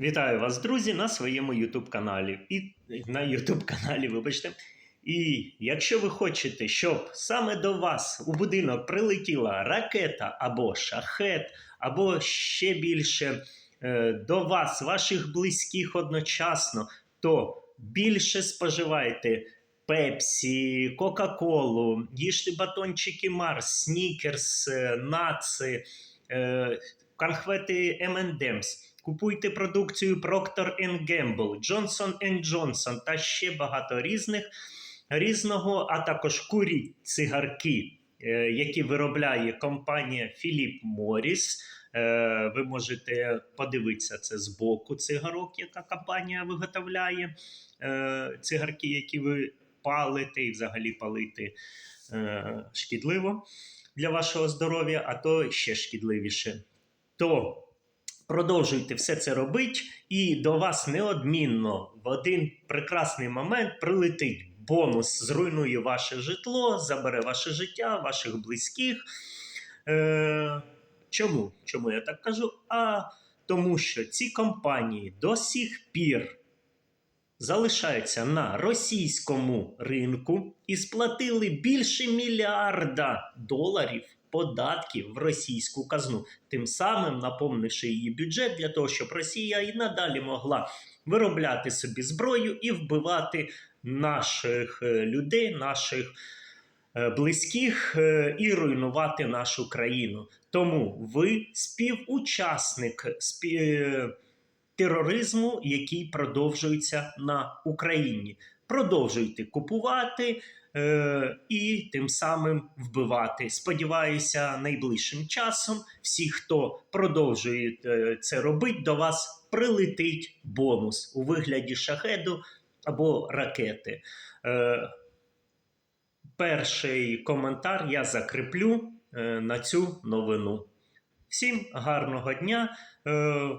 Вітаю вас, друзі, на своєму YouTube каналі. І на YouTube каналі, вибачте. І якщо ви хочете, щоб саме до вас у будинок прилетіла ракета або шахет, або ще більше е, до вас, ваших близьких одночасно, то більше споживайте пепсі, Кока-Колу, їжте батончики Марс, Снікерс, е, Наци, е, конхвети M&M's. Купуйте продукцію Procter Gamble, Johnson Johnson та ще багато різних різного, а також куріть цигарки, е, які виробляє компанія Philip Morris. Е, Ви можете подивитися це з боку цигарок, яка компанія виготовляє е, цигарки, які ви палите, і взагалі палити шкідливо для вашого здоров'я, а то ще шкідливіше. То продовжуйте все це робити, і до вас неодмінно в один прекрасний момент прилетить бонус, зруйнує ваше житло, забере ваше життя, ваших близьких. Е, чому? Чому я так кажу? А тому що ці компанії до сих пір залишаються на російському ринку і сплатили більше мільярда доларів податків в російську казну, тим самим наповнивши її бюджет для того, щоб Росія і надалі могла виробляти собі зброю і вбивати наших е, людей, наших е, близьких е, і руйнувати нашу країну. Тому ви співучасник спі... тероризму, який продовжується на Україні. Продовжуйте купувати е, і тим самим вбивати. Сподіваюся, найближчим часом всі, хто продовжує е, це робити, до вас прилетить бонус у вигляді шахеду або ракети. Е, перший коментар я закріплю е, на цю новину. Всім гарного дня! Е,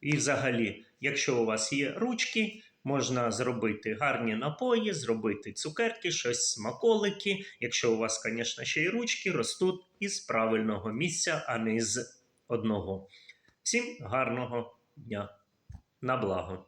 і взагалі, якщо у вас є ручки, можна зробити гарні напої, зробити цукерки, щось смаколики. Якщо у вас, звісно, ще й ручки ростуть із правильного місця, а не з одного. Всім гарного дня! На благо!